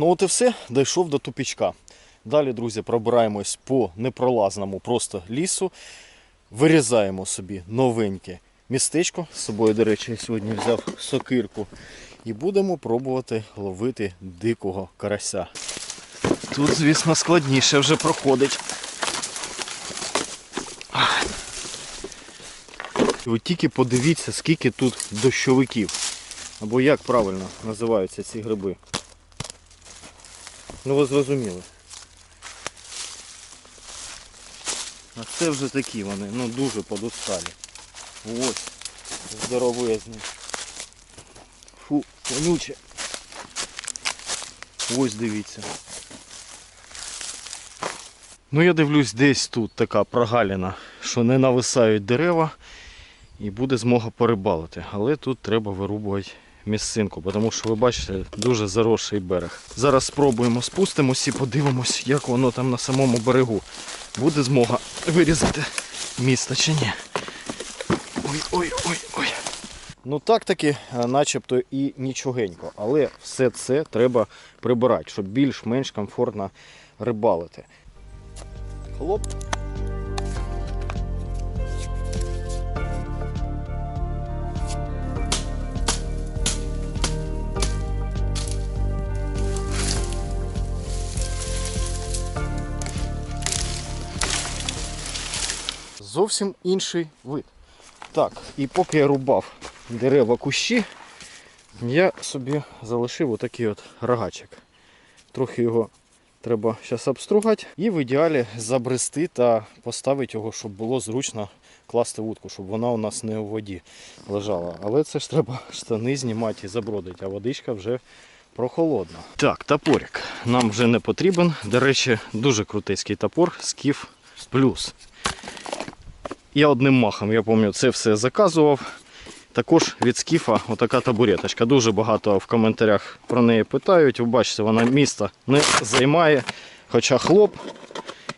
Ну от і все, дійшов до тупічка. Далі, друзі, пробираємось по непролазному просто лісу, вирізаємо собі новеньке містечко. З собою, до речі, сьогодні взяв сокирку. І будемо пробувати ловити дикого карася. Тут, звісно, складніше вже проходить. От тільки подивіться, скільки тут дощовиків. Або як правильно називаються ці гриби. Ну ви зрозуміли. А це вже такі вони, ну дуже подусталі. Ось, здоровезні. Фу, вонюче. Ось дивіться. Ну я дивлюсь, десь тут така прогаліна, що не нависають дерева і буде змога порибалити. Але тут треба вирубувати місцинку, тому що ви бачите, дуже заросший берег. Зараз спробуємо спустимось і подивимось, як воно там на самому берегу. Буде змога вирізати місто чи ні. Ой, ой, ой, ой. Ну так таки, е, начебто і нічогенько, але все це треба прибирати, щоб більш-менш комфортно рибалити. Хлоп. Зовсім інший вид. Так, і поки я рубав дерева кущі, я собі залишив отакий от рогачик. Трохи його треба зараз обстругати і в ідеалі забрести та поставити його, щоб було зручно класти вудку, щоб вона у нас не у воді лежала. Але це ж треба штани знімати і забродити, а водичка вже прохолодна. Так, топорик нам вже не потрібен. До речі, дуже крутецький топор Скіф плюс. Я одним махом, я пам'ятаю, це все заказував. Також від скіфа отака табуреточка. Дуже багато в коментарях про неї питають. Ви бачите, вона міста не займає, хоча хлоп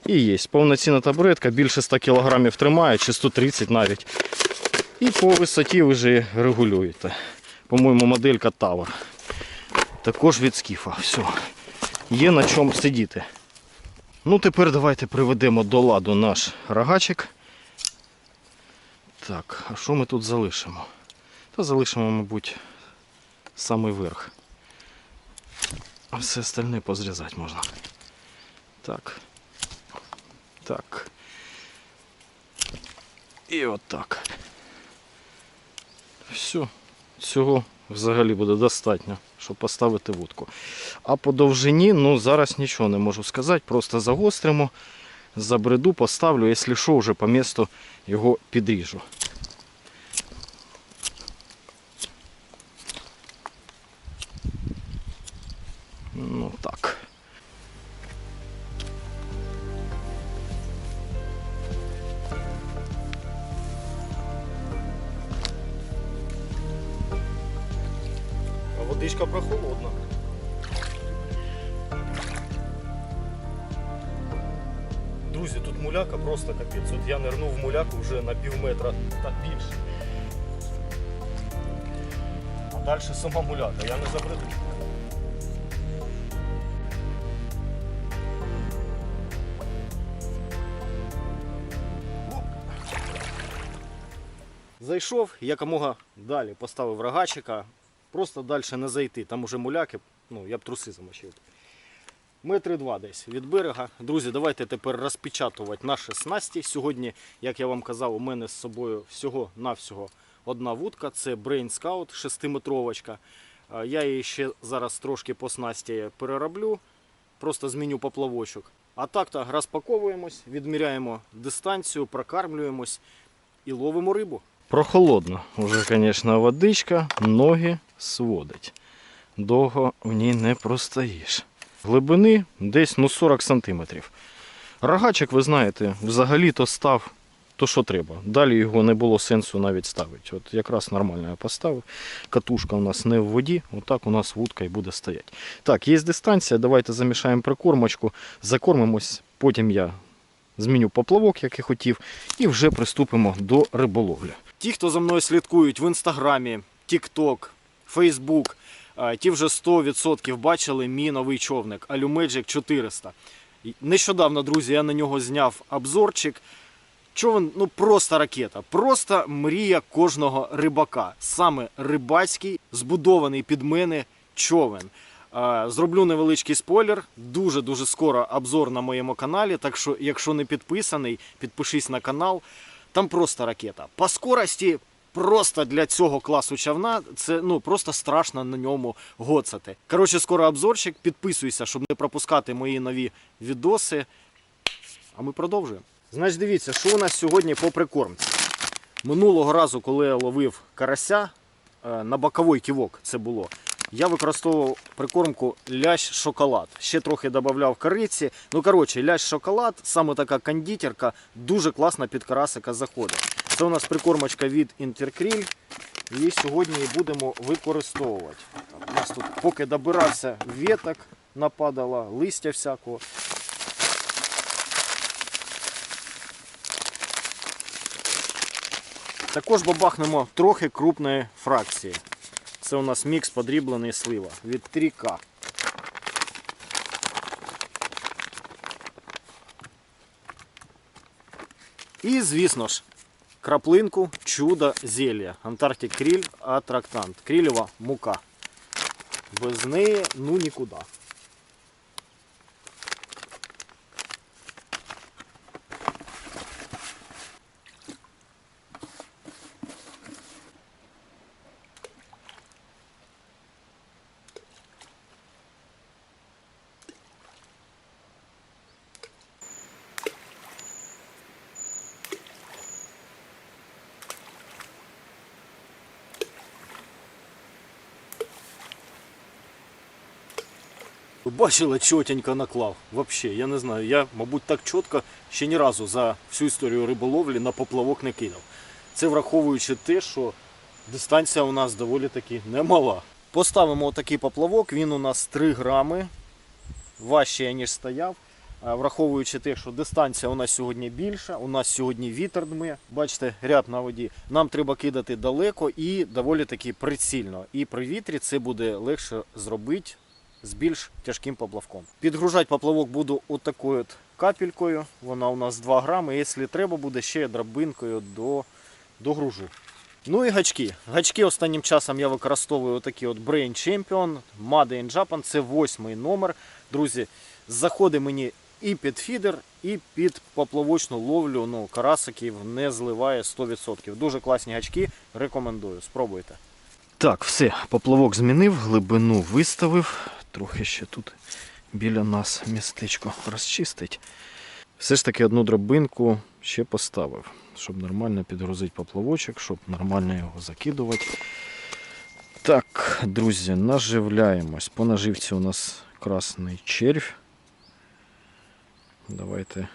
і є. Повноцінна табуретка, більше 100 кг тримає, чи 130 навіть. І по висоті ви вже регулюєте. По-моєму, моделька Tower. Також від скіфа. Все. Є на чому сидіти. Ну, тепер давайте приведемо до ладу наш рогачик. Так, а що ми тут залишимо? Та залишимо, мабуть, самий верх. А все остальне позрізати можна. Так. Так. І отак. Все. Цього взагалі буде достатньо, щоб поставити вудку. А по довжині, ну зараз нічого не можу сказати, просто загостримо, забреду, поставлю, якщо що, вже по місту його підріжу. Ну так. Просто капець. От я нирнув муляку вже на пів метра та більше. А далі сама муляка, я не забреду. Зайшов, якомога далі поставив рогачика, просто далі не зайти. Там уже муляки, ну я б труси замочив. Метри два десь від берега. Друзі, давайте тепер розпечатувати наші снасті. Сьогодні, як я вам казав, у мене з собою всього-навсього одна вудка. Це Brain Scout 6-метровочка. Е, Я її ще зараз трошки по снасті перероблю, просто зміню поплавочок. А так-то розпаковуємось, відміряємо дистанцію, прокармлюємось і ловимо рибу. Прохолодно. Уже, звісно, водичка, ноги сводить. Довго в ній не простоїш. Глибини десь ну, 40 см. Рогачик, ви знаєте, взагалі-то став то, що треба. Далі його не було сенсу навіть ставити. От якраз нормально я поставив. Катушка у нас не в воді, отак у нас вудка і буде стояти. Так, є дистанція, давайте замішаємо прикормочку, закормимось, потім я зміню поплавок, як і хотів, і вже приступимо до риболовлі. Ті, хто за мною слідкують в інстаграмі, Facebook, Е, Ті вже 100% бачили мій новий човник Alumagic 400. Нещодавно, друзі, я на нього зняв обзорчик. Човен, ну просто ракета, просто мрія кожного рибака. Саме рибацький, збудований під мене човен. Е, Зроблю невеличкий спойлер. Дуже дуже скоро обзор на моєму каналі. Так що, якщо не підписаний, підпишись на канал. Там просто ракета. По скорості, просто для цього класу човна, це ну просто страшно на ньому гоцати. Коротше, скоро обзорчик. Підписуйся, щоб не пропускати мої нові відоси. А ми продовжуємо. Значить, дивіться, що у нас сьогодні по прикормці. Минулого разу, коли я ловив карася е, на боковий ківок, це було. Я використовував прикормку лящ шоколад. Ще трохи додавав кориці. Ну, коротше, лящ шоколад, саме така кондитерка, дуже класно під карасика заходить. Це у нас прикормочка від Інтеркріль. Її сьогодні і будемо використовувати. У нас тут поки добирався веток, нападало, листя всякого. Також бабахнемо трохи крупної фракції. Це у нас мікс подріблений слива від 3К. І, звісно ж, краплинку чудо зілля. Антарктик кріль атрактант. Крільова мука. Без неї ну нікуди. Ви бачили, чотенько наклав. Вообще, я не знаю. Я, мабуть, так чітко ще ні разу за всю історію риболовлі на поплавок не кидав. Це враховуючи те, що дистанція у нас доволі таки немала. Поставимо отакий поплавок, він у нас 3 грами, важче, ніж стояв. Враховуючи те, що дистанція у нас сьогодні більша, у нас сьогодні вітер дме, бачите, ряд на воді. Нам треба кидати далеко і доволі таки прицільно. І при вітрі це буде легше зробити з більш тяжким поплавком. Підгружати поплавок буду отакою от капелькою. Вона у нас 2 грами. Якщо треба буде, ще драбинкою до, догружу. Ну і гачки. Гачки останнім часом я використовую отакі от Brain Champion, Made in Japan. Це восьмий номер. Друзі, заходить мені і під фідер, і під поплавочну ловлю. Ну, карасиків не зливає 100%. Дуже класні гачки. Рекомендую. Спробуйте. Так, все, поплавок змінив, глибину виставив. Трохи ще тут біля нас містечко розчистить. Все ж таки одну драбинку ще поставив, щоб нормально підгрузити поплавочок, щоб нормально його закидувати. Так, друзі, наживляємось. По наживці у нас красний червь. Давайте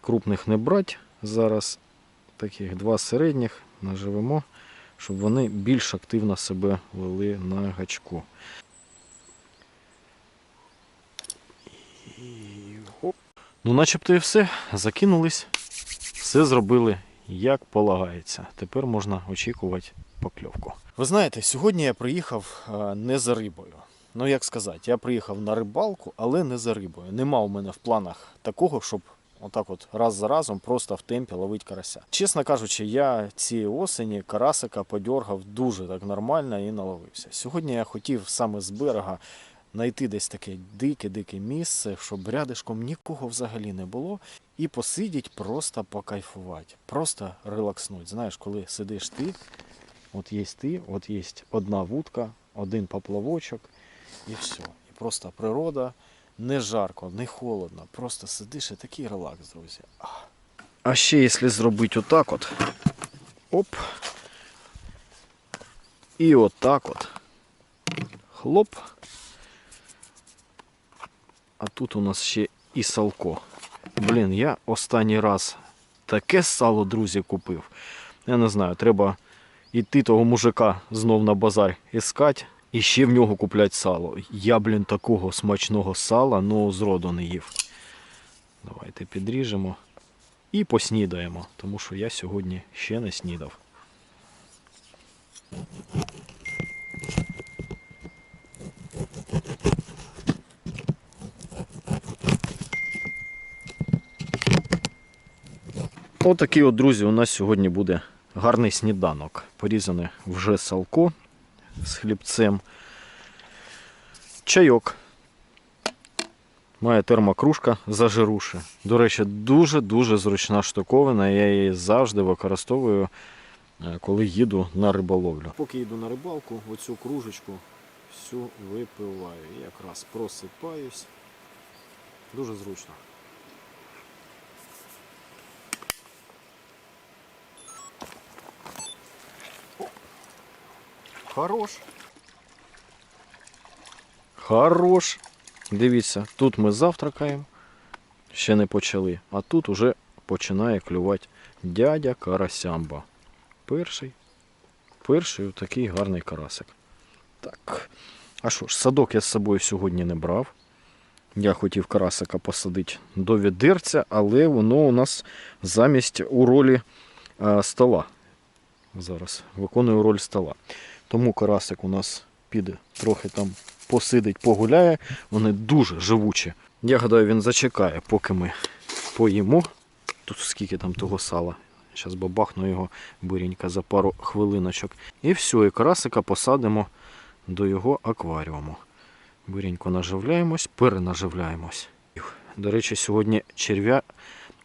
крупних не брати. Зараз таких два середніх наживемо, щоб вони більш активно себе вели на гачку. Ну, начебто і все. Закинулись, все зробили як полагається. Тепер можна очікувати покльовку. Ви знаєте, сьогодні я приїхав е, не за рибою. Ну, як сказати, я приїхав на рибалку, але не за рибою. Нема у мене в планах такого, щоб отак от раз за разом просто в темпі ловити карася. Чесно кажучи, я цієї осені карасика подьоргав дуже так нормально і наловився. Сьогодні я хотів саме з берега знайти десь таке дике-дике місце, щоб рядишком нікого взагалі не було, і посидіть, просто покайфувати, просто релакснуть. Знаєш, коли сидиш ти, от є ти, от є одна вудка, один поплавочок, і все. І просто природа, не жарко, не холодно, просто сидиш і такий релакс, друзі. А ще якщо зробити отак от, оп, і отак от, хлоп, а тут у нас ще і салко. Блін, я останній раз таке сало, друзі, купив. Я не знаю, треба йти того мужика знов на базар іскати і ще в нього куплять сало. Я, блін, такого смачного сала, ну зроду не їв. Давайте підріжемо і поснідаємо, тому що я сьогодні ще не снідав. Отакий от, друзі, у нас сьогодні буде гарний сніданок. Порізане вже салко з хлібцем. Чайок. Має термокружка зажируши. До речі, дуже-дуже зручна штуковина. Я її завжди використовую, е, коли їду на риболовлю. Поки їду на рибалку, оцю кружечку всю випиваю. Якраз просипаюсь. Дуже зручно. Хорош. Хорош. Дивіться, тут ми завтракаємо, ще не почали, а тут уже починає клювати дядя Карасямба. Перший. Перший такий гарний карасик. Так. А що ж, садок я з собою сьогодні не брав. Я хотів карасика посадити до відерця, але воно у нас замість у ролі е, стола. Зараз виконує роль стола. Тому карасик у нас піде трохи там посидить, погуляє. Вони дуже живучі. Я гадаю, він зачекає, поки ми поїмо. Тут скільки там того сала. Зараз бабахну його буренька за пару хвилиночок. І все, і карасика посадимо до його акваріуму. Буренько наживляємось, перенаживляємось. До речі, сьогодні черв'я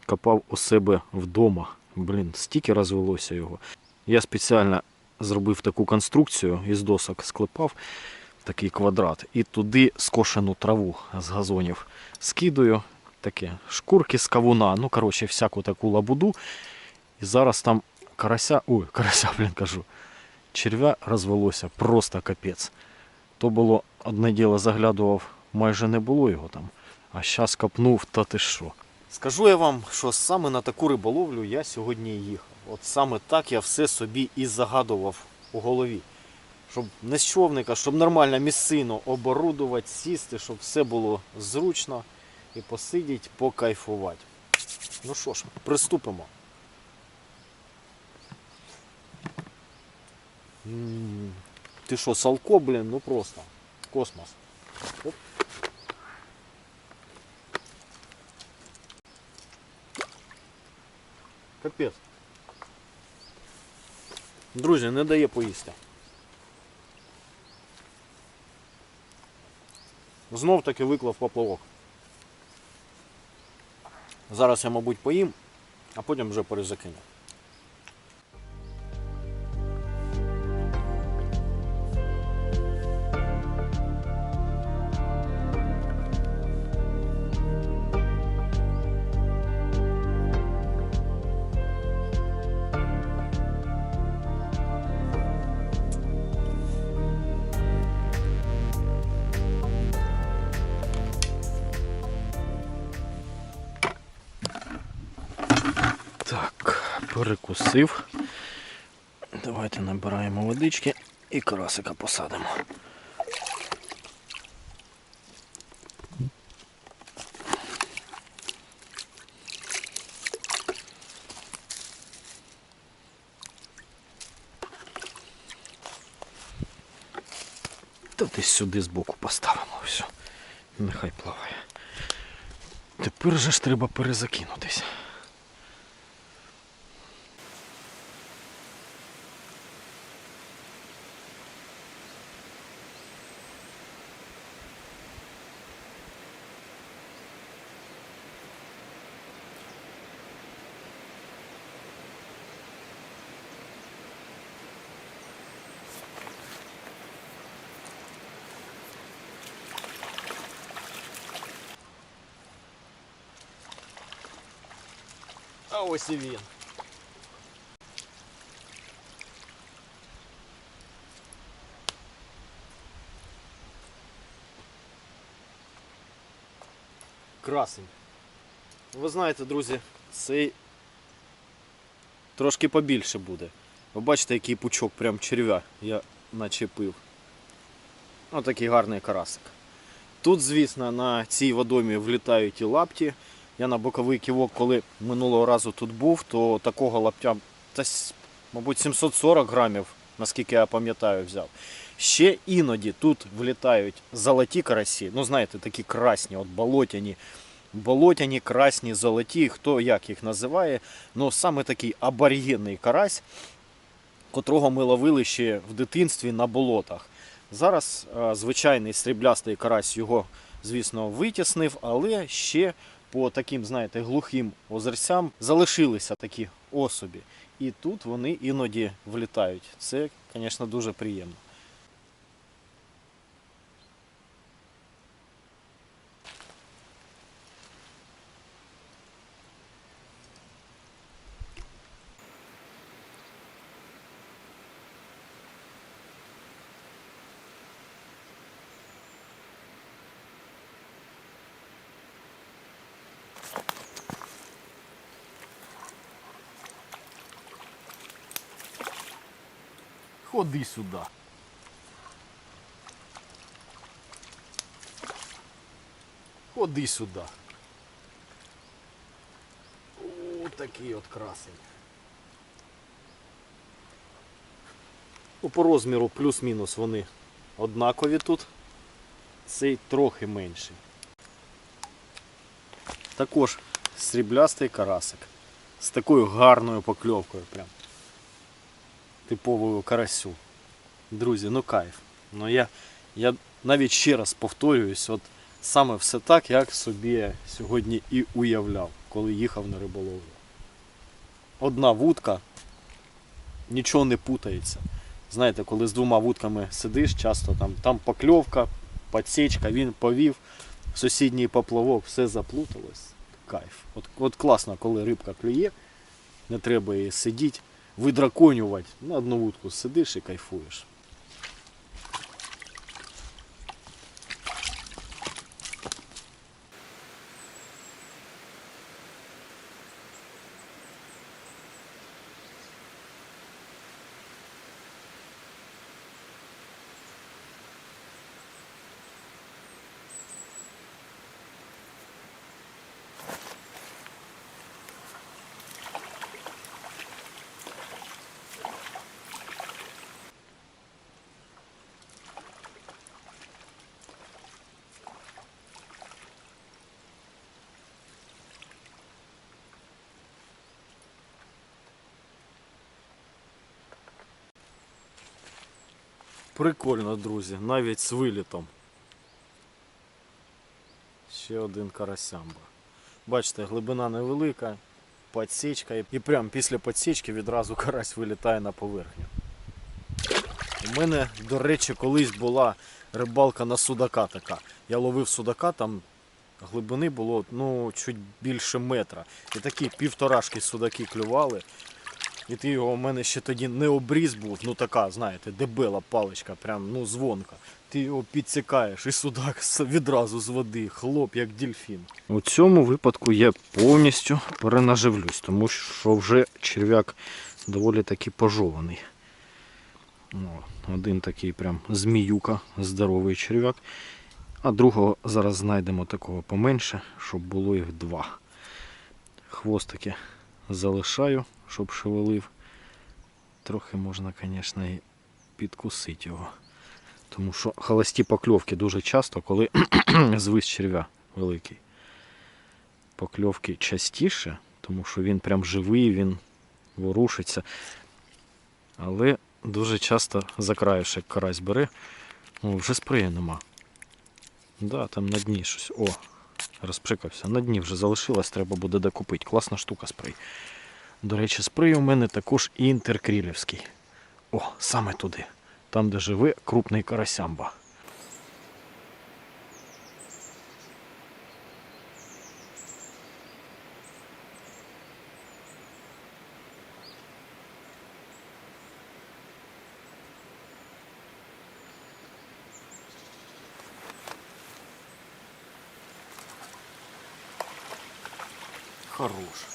копав у себе вдома. Блін, стільки розвелося його. Я спеціально зробив таку конструкцію із досок, склепав такий квадрат і туди скошену траву з газонів скидаю. Таке шкурки з кавуна, ну коротше, всяку таку лабуду. І зараз там карася, ой, карася, блін, кажу, черв'я розвелося, просто капець. То було одне діло заглядував, майже не було його там. А зараз копнув, та ти що. Скажу я вам, що саме на таку риболовлю я сьогодні їхав. От саме так я все собі і загадував у голові. Щоб не з човника, щоб нормально місцину оборудувати, сісти, щоб все було зручно і посидіть, покайфувати. Ну що ж, приступимо. Ти що, салко, блін, ну просто. Космос. Оп. Капець. Друзі, не дає поїсти. Знов таки виклав поплавок. Зараз я, мабуть, поїм, а потім вже перезакину. Перекусив. Давайте набираємо водички і карасика посадимо. Та десь сюди збоку поставимо все. Нехай плаває. Тепер же ж треба перезакинутись. А ось і він. Красень. Ви знаєте, друзі, цей трошки побільше буде. Ви бачите, який пучок прям черв'я я начепив. Ось такий гарний карасик. Тут, звісно, на цій водомі влітають і лапті. Я на боковий ківок, коли минулого разу тут був, то такого лаптя, та, мабуть, 740 грамів, наскільки я пам'ятаю, взяв. Ще іноді тут влітають золоті карасі, ну знаєте, такі красні, от болотяні, болотяні, красні, золоті, хто як їх називає. Ну саме такий аборігенний карась, котрого ми ловили ще в дитинстві на болотах. Зараз е, звичайний сріблястий карась його, звісно, витіснив, але ще по таким, знаєте, глухим озерцям залишилися такі особі. І тут вони іноді влітають. Це, звісно, дуже приємно. Ходи сюди. Ходи сюди. О, такий от красень. Ну, по розміру плюс-мінус вони однакові тут. Цей трохи менший. Також сріблястий карасик з такою гарною покльовкою прям типовою карасю. Друзі, ну кайф. Ну я, я навіть ще раз повторююсь, от саме все так, як собі сьогодні і уявляв, коли їхав на риболовлю. Одна вудка, нічого не путається. Знаєте, коли з двома вудками сидиш, часто там, там покльовка, подсечка, він повів, сусідній поплавок, все заплуталось. Кайф. От, от класно, коли рибка клює, не треба її сидіти видраконювати. На одну вудку сидиш і кайфуєш. Прикольно, друзі, навіть з вилітом. Ще один карасямба. Бачите, глибина невелика, подсічка, і- прямо після подсічки відразу карась вилітає на поверхню. У мене, до речі, колись була рибалка на судака така. Я ловив судака, там глибини було ну, чуть більше метра. І такі півторашки судаки клювали. І ти його у мене ще тоді не обріз був, ну така, знаєте, дебела паличка, прям ну дзвонка. Ти його підсікаєш і судак відразу з води, хлоп, як дельфін. У цьому випадку я повністю перенаживлюсь, тому що вже черв'як доволі таки пожований. О, один такий прям зміюка, здоровий черв'як. А другого зараз знайдемо такого поменше, щоб було їх два. Хвостики залишаю, щоб шевелив. Трохи можна, звісно, і підкусити його. Тому що холості покльовки дуже часто, коли звис черв'я великий. Покльовки частіше, тому що він прям живий, він ворушиться. Але дуже часто за краєшек карась бере. Вже спрея нема. Да, там на дні щось. О, розприкався. На дні вже залишилось, треба буде докупити. Класна штука спрей. До речі, спрей у мене також інтеркрілівський. О, саме туди. Там, де живе крупний карасямба. Хорош.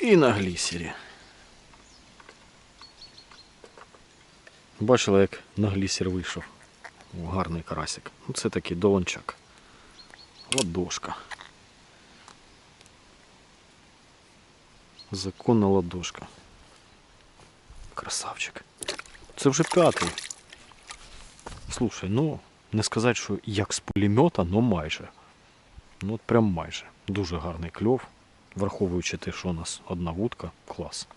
І на глісері. Бачили, як на глісер вийшов. Гарний карасик. Ну, це такий долончак. Ладошка. Законна ладошка. Красавчик. Це вже п'ятий. Слушай, ну, Не сказати, що як з пулемета, але майже. Ну от прям майже. Дуже гарний кльов. Враховуючи те, що у нас одна вудка, клас.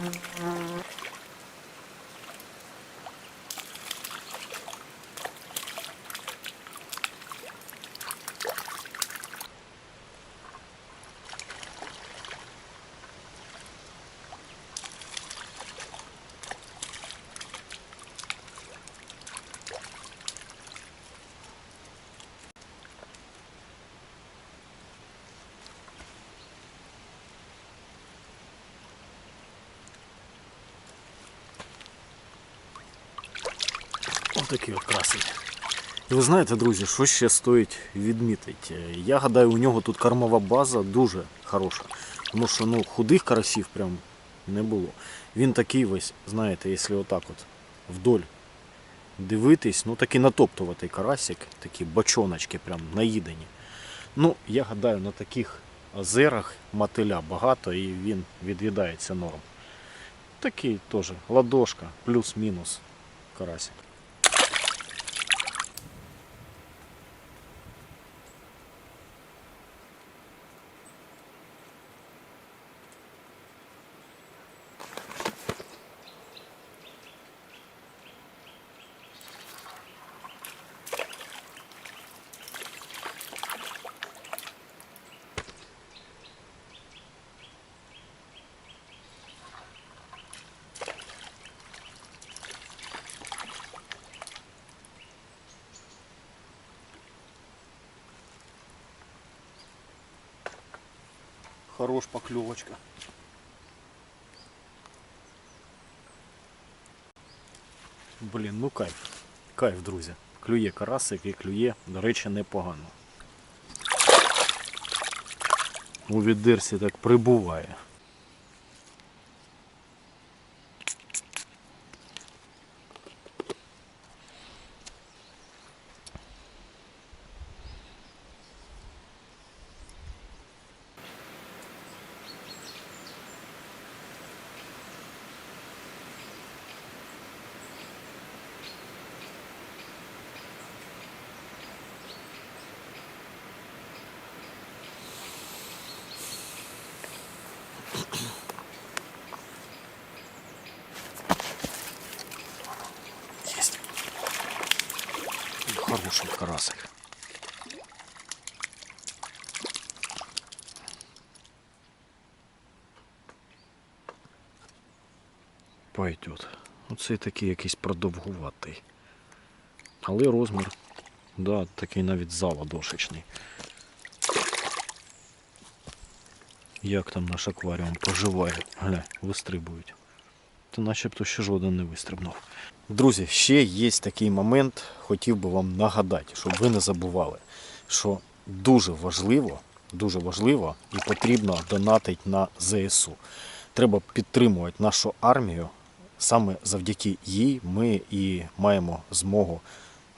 Mm-hmm. Отакий от красень. І ви знаєте, друзі, що ще стоїть відмітити? Я гадаю, у нього тут кормова база дуже хороша. Тому що ну, худих карасів прям не було. Він такий весь, знаєте, якщо отак от вдоль дивитись, ну такий натоптуватий карасик, такі бочоночки прям наїдені. Ну, я гадаю, на таких озерах мотиля багато і він від'їдається норм. Такий теж ладошка, плюс-мінус карасик. Хорош поклевочка. Блін, ну кайф. Кайф, друзі. Клює карасик і клює, до речі, непогано. У віддирсі так прибуває. Хороший карасик. Пойдет. Оцей такий якийсь продовгуватий. Але розмір, да, такий навіть заладошечний. Як там наш акваріум поживає? Гля, вистрибують. Та начебто ще жоден не вистрибнув. Друзі, ще є такий момент, хотів би вам нагадати, щоб ви не забували, що дуже важливо, дуже важливо і потрібно донатити на ЗСУ. Треба підтримувати нашу армію. Саме завдяки їй ми і маємо змогу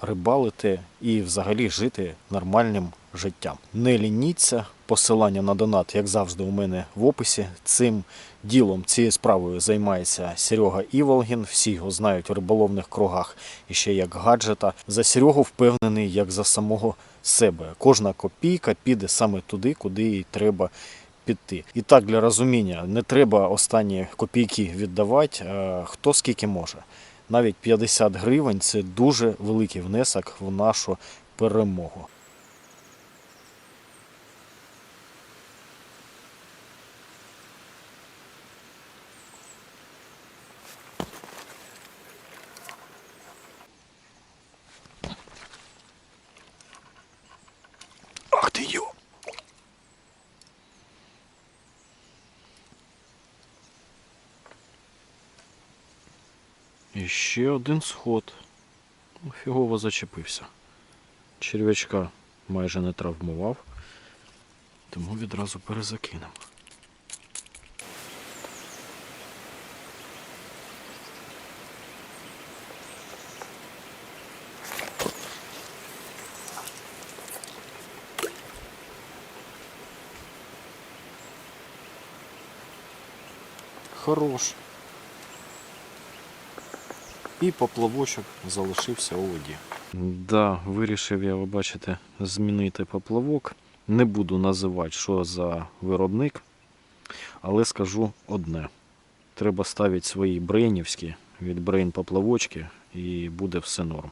рибалити і взагалі жити нормальним життям. Не лініться, посилання на донат, як завжди, у мене в описі. Цим ділом, цією справою займається Серега Іволгін. Всі його знають у риболовних кругах і ще як гаджета. За Серегу впевнений, як за самого себе. Кожна копійка піде саме туди, куди їй треба піти. І так для розуміння не треба останні копійки віддавати, хто скільки може. Навіть 50 гривень це дуже великий внесок в нашу перемогу. І ще один сход. Ну, Фігово зачепився. Черв'ячка майже не травмував. Тому відразу перезакинемо. Хорош. І поплавочок залишився у воді. Да, вирішив я, ви бачите, змінити поплавок. Не буду називати, що за виробник, але скажу одне. Треба ставити свої брейнівські від брейн поплавочки і буде все норм.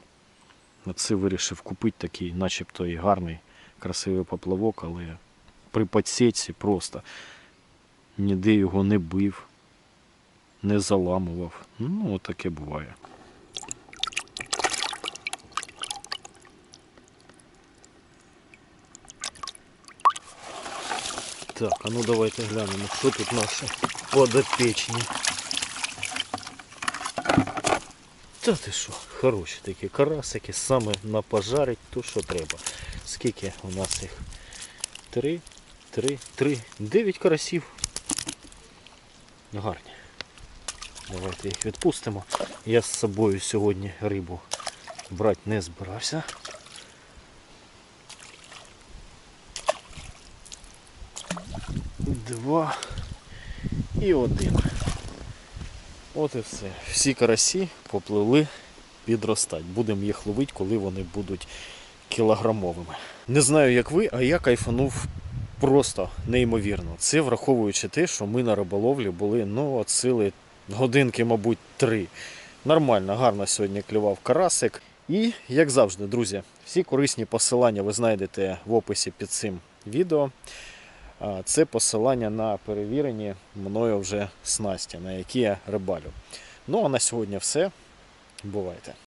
На це вирішив купити такий, начебто і гарний, красивий поплавок, але при подсітці просто ніде його не бив, не заламував. Ну, от таке буває. Так, а ну давайте глянемо, що тут наші подопечні. Та ти що, хороші такі карасики, саме на пожарить то, що треба. Скільки у нас їх? Три, три, три, дев'ять карасів. Гарні. Давайте їх відпустимо. Я з собою сьогодні рибу брати не збирався. Два і один. От і все. Всі карасі попливли підростати. Будемо їх ловити, коли вони будуть кілограмовими. Не знаю, як ви, а я кайфанув просто неймовірно. Це враховуючи те, що ми на риболовлі були ну, от сили годинки, мабуть, три. Нормально, гарно сьогодні клював карасик. І, як завжди, друзі, всі корисні посилання ви знайдете в описі під цим відео. Це посилання на перевірені мною вже снасті, на які я рибалю. Ну а на сьогодні все. Бувайте!